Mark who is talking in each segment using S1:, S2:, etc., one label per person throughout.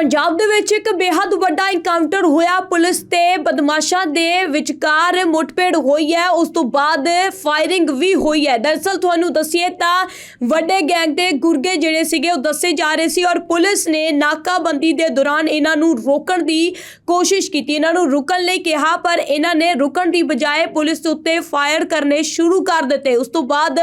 S1: ਪੰਜਾਬ ਦੇ ਵਿੱਚ ਇੱਕ ਬੇहद ਵੱਡਾ ਇਨਕਾਊਂਟਰ ਹੋਇਆ। ਪੁਲਿਸ ਤੇ ਬਦਮਾਸ਼ਾਂ ਦੇ ਵਿਚਕਾਰ ਮੁੱਠਭੇੜ ਹੋਈ ਹੈ। ਉਸ ਤੋਂ ਬਾਅਦ ਫਾਇਰਿੰਗ ਵੀ ਹੋਈ ਹੈ। ਦਰਅਸਲ ਤੁਹਾਨੂੰ ਦੱਸੀਏ ਤਾਂ ਵੱਡੇ ਗੈਂਗ ਦੇ ਗੁਰਗੇ ਜਿਹੜੇ ਸੀਗੇ, ਉਹ ਦੱਸੇ ਜਾ ਰਹੇ ਸੀ ਔਰ ਪੁਲਿਸ ਨੇ ਨਾਕਾਬੰਦੀ ਦੇ ਦੌਰਾਨ ਇਹਨਾਂ ਨੂੰ ਰੋਕਣ ਦੀ ਕੋਸ਼ਿਸ਼ ਕੀਤੀ। ਇਹਨਾਂ ਨੂੰ ਰੁਕਣ ਲਈ ਕਿਹਾ, ਪਰ ਇਹਨਾਂ ਨੇ ਰੁਕਣ ਦੀ ਬਜਾਏ ਪੁਲਿਸ ਦੇ ਉੱਤੇ ਫਾਇਰ ਕਰਨੇ ਸ਼ੁਰੂ ਕਰ ਦਿੱਤੇ। ਉਸ ਤੋਂ ਬਾਅਦ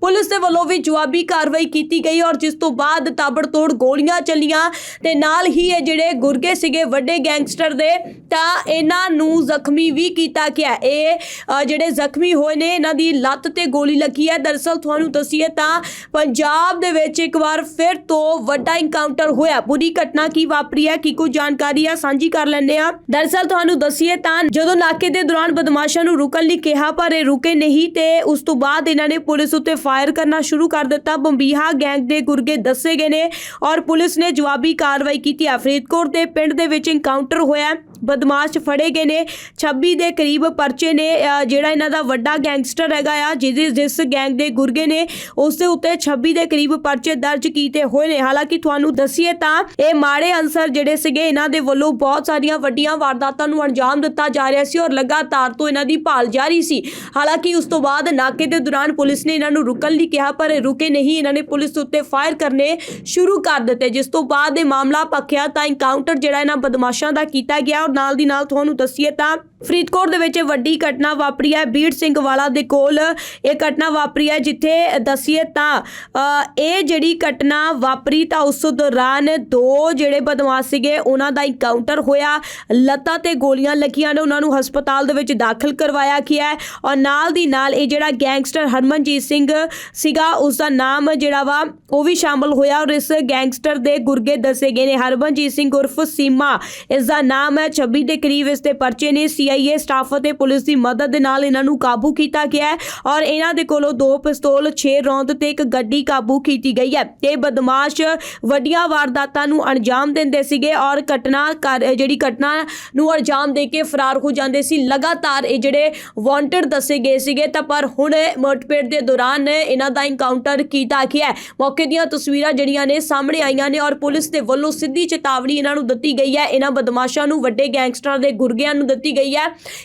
S1: ਪੁਲਿਸ ਦੇ ਵੱਲੋਂ ਵੀ ਜਵਾਬੀ ਕਾਰਵਾਈ ਕੀਤੀ ਗਈ ਔਰ ਜਿਸ ਤੋਂ ਬਾਅਦ ਤਾਬੜਤੋੜ ਗੋਲੀਆਂ ਚੱਲੀਆਂ ਤੇ ਨਾਲ ਹੀ ਇਹ ਜਿਹੜੇ ਗੁਰਗੇ ਸੀਗੇ ਵੱਡੇ ਗੈਂਗਸਟਰ ਦੇ, ਤਾਂ ਇਹਨਾਂ ਨੂੰ ਜ਼ਖਮੀ ਵੀ ਕੀਤਾ ਗਿਆ। ਇਹ ਜਿਹੜੇ ਜ਼ਖਮੀ ਹੋਏ ਨੇ, ਇਹਨਾਂ ਦੀ ਲੱਤ ਤੇ ਗੋਲੀ ਲੱਗੀ ਹੈ। ਦਰਅਸਲ ਤੁਹਾਨੂੰ ਦੱਸੀਏ ਤਾਂ ਪੰਜਾਬ ਦੇ ਵਿੱਚ ਇੱਕ ਵਾਰ ਫਿਰ ਤੋਂ ਵੱਡਾ ਐਨਕਾਊਂਟਰ ਹੋਇਆ। ਪੂਰੀ ਘਟਨਾ ਕੀ ਵਾਪਰੀ ਹੈ, ਕੀ ਕੋਈ ਜਾਣਕਾਰੀ ਆ ਸਾਂਝੀ ਕਰ ਲੈਂਦੇ ਆ ਦਰਅਸਲ ਤੁਹਾਨੂੰ ਦੱਸੀਏ ਤਾਂ ਜਦੋਂ ਨਾਕੇ ਦੇ ਦੌਰਾਨ ਬਦਮਾਸ਼ਾਂ ਨੂੰ ਰੁਕਣ ਲਈ ਕਿਹਾ, ਪਰ ਇਹ ਰੁਕੇ ਨਹੀਂ ਤੇ ਉਸ ਤੋਂ ਬਾਅਦ ਇਹਨਾਂ ਨੇ ਪੁਲਿਸ ਉੱਤੇ ਫਾਇਰ ਕਰਨਾ ਸ਼ੁਰੂ ਕਰ ਦਿੱਤਾ। ਬੰਬੀਹਾ ਗੈਂਗ ਦੇ ਗੁਰਗੇ ਦੱਸੇ ਗਏ ਨੇ ਔਰ ਪੁਲਿਸ ਨੇ ਜਵਾਬੀ ਕਾਰਵਾਈ ਕੀਤੀ ਹੈ ਫਰੀਦਕੋਟ ਦੇ ਪਿੰਡ ਦੇ ਵਿੱਚ ਇਨਕਾਊਂਟਰ ਹੋਇਆ। ਬਦਮਾਸ਼ ਫੜੇ ਗਏ ਨੇ। 26 ਦੇ ਕਰੀਬ ਪਰਚੇ ਨੇ। ਜਿਹੜਾ ਇਹਨਾਂ ਦਾ ਵੱਡਾ ਗੈਂਗਸਟਰ ਹੈਗਾ ਆ, ਜਿਹਦੇ ਜਿਸ ਗੈਂਗ ਦੇ ਗੁਰਗੇ ਨੇ, ਉਸ ਦੇ ਉੱਤੇ 26 ਦੇ ਕਰੀਬ ਪਰਚੇ ਦਰਜ ਕੀਤੇ ਹੋਏ ਨੇ। ਹਾਲਾਂਕਿ ਤੁਹਾਨੂੰ ਦੱਸੀਏ ਤਾਂ, ਇਹ ਮਾੜੇ ਅਨਸਰ ਜਿਹੜੇ ਸੀਗੇ, ਇਹਨਾਂ ਦੇ ਵੱਲੋਂ ਬਹੁਤ ਸਾਰੀਆਂ ਵੱਡੀਆਂ ਵਾਰਦਾਤਾਂ ਨੂੰ ਅੰਜਾਮ ਦਿੱਤਾ ਜਾ ਰਿਹਾ ਸੀ ਔਰ ਲਗਾਤਾਰ ਤੋਂ ਇਹਨਾਂ ਦੀ ਭਾਲ ਜਾਰੀ ਸੀ। ਹਾਲਾਂਕਿ ਉਸ ਤੋਂ ਬਾਅਦ ਨਾਕੇ ਦੇ ਦੌਰਾਨ ਪੁਲਿਸ ਨੇ ਇਹਨਾਂ ਨੂੰ ਰੁਕਣ ਲਈ ਕਿਹਾ, ਪਰ ਰੁਕੇ ਨਹੀਂ। ਇਹਨਾਂ ਨੇ ਪੁਲਿਸ ਉੱਤੇ ਫਾਇਰ ਕਰਨੇ ਸ਼ੁਰੂ ਕਰ ਦਿੱਤੇ, ਜਿਸ ਤੋਂ ਬਾਅਦ ਇਹ ਮਾਮਲਾ ਪੱਖਿਆ ਤਾਂ ਐਨਕਾਊਂਟਰ ਜਿਹੜਾ ਇਹਨਾਂ ਬਦਮਾਸ਼ਾਂ ਦਾ ਕੀਤਾ ਗਿਆ ਔਰ ਨਾਲ ਦੀ ਨਾਲ ਤੁਹਾਨੂੰ ਦੱਸੀਏ ਤਾਂ ਫਰੀਦਕੋਟ ਦੇ ਵਿੱਚ ਇਹ ਵੱਡੀ ਘਟਨਾ ਵਾਪਰੀ ਹੈ। ਬੀੜ ਸਿੰਘ ਵਾਲਾ ਦੇ ਕੋਲ ਇਹ ਘਟਨਾ ਵਾਪਰੀ ਹੈ, ਜਿੱਥੇ ਦੱਸੀਏ ਤਾਂ ਇਹ ਜਿਹੜੀ ਘਟਨਾ ਵਾਪਰੀ ਤਾਂ ਉਸ ਦੌਰਾਨ ਦੋ ਜਿਹੜੇ ਬਦਮਾਸ਼ ਸੀਗੇ, ਉਹਨਾਂ ਦਾ ਇਨਕਾਊਂਟਰ ਹੋਇਆ। ਲੱਤਾਂ ਤੇ ਗੋਲੀਆਂ ਲੱਗੀਆਂ ਨੇ, ਉਹਨਾਂ ਨੂੰ ਹਸਪਤਾਲ ਦੇ ਵਿੱਚ ਦਾਖਲ ਕਰਵਾਇਆ ਗਿਆ ਔਰ ਨਾਲ ਦੀ ਨਾਲ ਇਹ ਜਿਹੜਾ ਗੈਂਗਸਟਰ ਹਰਮਨਜੀਤ ਸਿੰਘ ਸੀਗਾ, ਉਸ ਦਾ ਨਾਮ ਜਿਹੜਾ ਵਾ, ਉਹ ਵੀ ਸ਼ਾਮਲ ਹੋਇਆ। ਔਰ ਇਸ ਗੈਂਗਸਟਰ ਦੇ ਗੁਰਗੇ ਦੱਸੇ ਗਏ ਨੇ, ਹਰਮਨਜੀਤ ਸਿੰਘ ਉਰਫ ਸੀਮਾ, ਇਸ ਦਾ ਨਾਮ ਹੈ। 26 ਦੇ ਕਰੀਬ ਇਸ ਤੇ ਪਰਚੇ ਨੇ ਸੀਆਈਏ ਸਟਾਫ ਅਤੇ ਪੁਲਿਸ ਦੀ ਮਦਦ ਦੇ ਨਾਲ ਇਹਨਾਂ ਨੂੰ ਕਾਬੂ ਕੀਤਾ ਗਿਆ ਹੈ ਔਰ ਇਹਨਾਂ ਦੇ ਕੋਲੋਂ ਦੋ ਪਿਸਤੌਲ 6 ਰੌਂਦ ਤੇ ਇੱਕ ਗੱਡੀ ਕਾਬੂ ਕੀਤੀ ਗਈ ਹੈ। ਇਹ ਬਦਮਾਸ਼ ਵੱਡੀਆਂ ਵਾਰਦਾਤਾਂ ਨੂੰ ਅੰਜਾਮ ਦਿੰਦੇ ਸੀਗੇ ਔਰ ਘਟਨਾ ਕਰ- ਜਿਹੜੀ ਘਟਨਾ ਨੂੰ ਅੰਜਾਮ ਦੇ ਕੇ ਫਰਾਰ ਹੋ ਜਾਂਦੇ ਸੀ। ਲਗਾਤਾਰ ਇਹ ਜਿਹੜੇ ਵਾਂਟਡ ਦੱਸੇ ਗਏ ਸੀਗੇ ਤਾਂ ਪਰ ਹੁਣ ਮੋਟਪੇਟ ਦੇ ਦੌਰਾਨ ਇਹਨਾਂ ਦਾ ਇਨਕਾਊਂਟਰ ਕੀਤਾ ਗਿਆ ਮੌਕੇ ਦੀਆਂ ਤਸਵੀਰਾਂ ਜਿਹੜੀਆਂ ਨੇ ਸਾਹਮਣੇ ਆਈਆਂ ਨੇ ਔਰ ਪੁਲਿਸ ਦੇ ਵੱਲੋਂ ਸਿੱਧੀ ਚੇਤਾਵਨੀ ਇਹਨਾਂ ਨੂੰ ਦਿੱਤੀ ਗਈ ਹੈ। ਇਹਨਾਂ ਬਦਮਾਸ਼ਾਂ ਨੂੰ ਵੱਡੇ ਗੈਂਗਸਟਰਾਂ ਦੇ ਗੁਰਗਿਆਂ ਨੂੰ ਦਿੱਤੀ ਗਈ ਹੈ।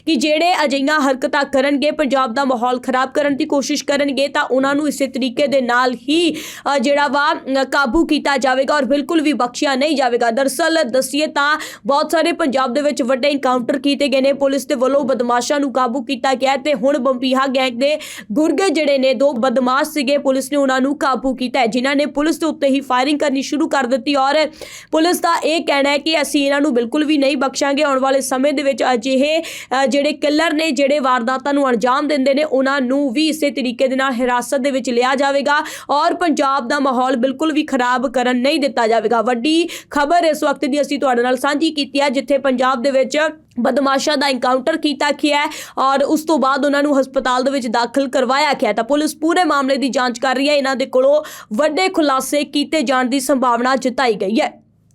S1: ਕਿ ਜਿਹੜੇ ਅਜਿਹੀਆਂ ਹਰਕਤਾਂ ਕਰਨਗੇ, ਪੰਜਾਬ ਦਾ ਮਾਹੌਲ ਖਰਾਬ ਕਰਨ ਦੀ ਕੋਸ਼ਿਸ਼ ਕਰਨਗੇ, ਤਾਂ ਉਹਨਾਂ ਨੂੰ ਇਸੇ ਤਰੀਕੇ ਦੇ ਨਾਲ ਹੀ ਜਿਹੜਾ ਵਾ ਕਾਬੂ ਕੀਤਾ ਜਾਵੇਗਾ ਔਰ ਬਿਲਕੁਲ ਵੀ ਬਖਸ਼ਿਆ ਨਹੀਂ ਜਾਵੇਗਾ। ਦਰਸਲ ਦੱਸੀਏ ਤਾਂ ਬਹੁਤ ਸਾਰੇ ਪੰਜਾਬ ਦੇ ਵਿੱਚ ਵੱਡੇ ਇਨਕਾਊਂਟਰ ਕੀਤੇ ਗਏ ਨੇ। ਪੁਲਿਸ ਦੇ ਵੱਲੋਂ ਬਦਮਾਸ਼ਾਂ ਨੂੰ ਕਾਬੂ ਕੀਤਾ ਗਿਆ ਹੈ ਤੇ ਹੁਣ ਬੰਪੀਹਾ ਗੈਂਗ ਦੇ ਗੁਰਗੇ ਜਿਹੜੇ ਨੇ, ਦੋ ਬਦਮਾਸ਼ ਸੀਗੇ, ਪੁਲਿਸ ਨੇ ਉਹਨਾਂ ਨੂੰ ਕਾਬੂ ਕੀਤਾ ਹੈ, ਜਿਨ੍ਹਾਂ ਨੇ ਪੁਲਿਸ ਦੇ ਉੱਤੇ ਹੀ ਫਾਇਰਿੰਗ ਕਰਨੀ ਸ਼ੁਰੂ ਕਰ ਦਿੱਤੀ ਔਰ ਪੁਲਿਸ ਦਾ ਇਹ ਕਹਿਣਾ ਹੈ ਕਿ ਅਸੀਂ ਇਹਨਾਂ ਨੂੰ ਬਿਲਕੁਲ ਵੀ ਨਹੀਂ ਬਖਸ਼ਾਂਗੇ। ਆਉਣ ਵਾਲੇ ਸਮੇਂ ਦੇ ਵਿੱਚ ਅਜਿਹੇ ਜਿਹੜੇ ਕਿਲਰ ਨੇ, ਜਿਹੜੇ ਵਾਰਦਾਤਾਂ ਨੂੰ ਅੰਜਾਮ ਦਿੰਦੇ ਨੇ, ਉਹਨਾਂ ਨੂੰ ਵੀ ਇਸੇ ਤਰੀਕੇ ਦੇ ਨਾਲ ਹਿਰਾਸਤ ਦੇ ਵਿੱਚ ਲਿਆ ਜਾਵੇਗਾ ਔਰ ਪੰਜਾਬ ਦਾ ਮਾਹੌਲ ਬਿਲਕੁਲ ਵੀ ਖਰਾਬ ਕਰਨ ਨਹੀਂ ਦਿੱਤਾ ਜਾਵੇਗਾ। ਵੱਡੀ ਖਬਰ ਇਸ ਵਕਤ ਦੀ ਅਸੀਂ ਤੁਹਾਡੇ ਨਾਲ ਸਾਂਝੀ ਕੀਤੀ ਹੈ, ਜਿੱਥੇ ਪੰਜਾਬ ਦੇ ਵਿੱਚ ਬਦਮਾਸ਼ਾਂ ਦਾ ਇਨਕਾਊਂਟਰ ਕੀਤਾ ਗਿਆ ਔਰ ਉਸ ਤੋਂ ਬਾਅਦ ਉਹਨਾਂ ਨੂੰ ਹਸਪਤਾਲ ਦੇ ਵਿੱਚ ਦਾਖਲ ਕਰਵਾਇਆ ਗਿਆ ਤਾਂ ਪੁਲਿਸ ਪੂਰੇ ਮਾਮਲੇ ਦੀ ਜਾਂਚ ਕਰ ਰਹੀ ਹੈ। ਇਹਨਾਂ ਦੇ ਕੋਲੋਂ ਵੱਡੇ ਖੁਲਾਸੇ ਕੀਤੇ ਜਾਣ ਦੀ ਸੰਭਾਵਨਾ ਜਤਾਈ ਗਈ ਹੈ।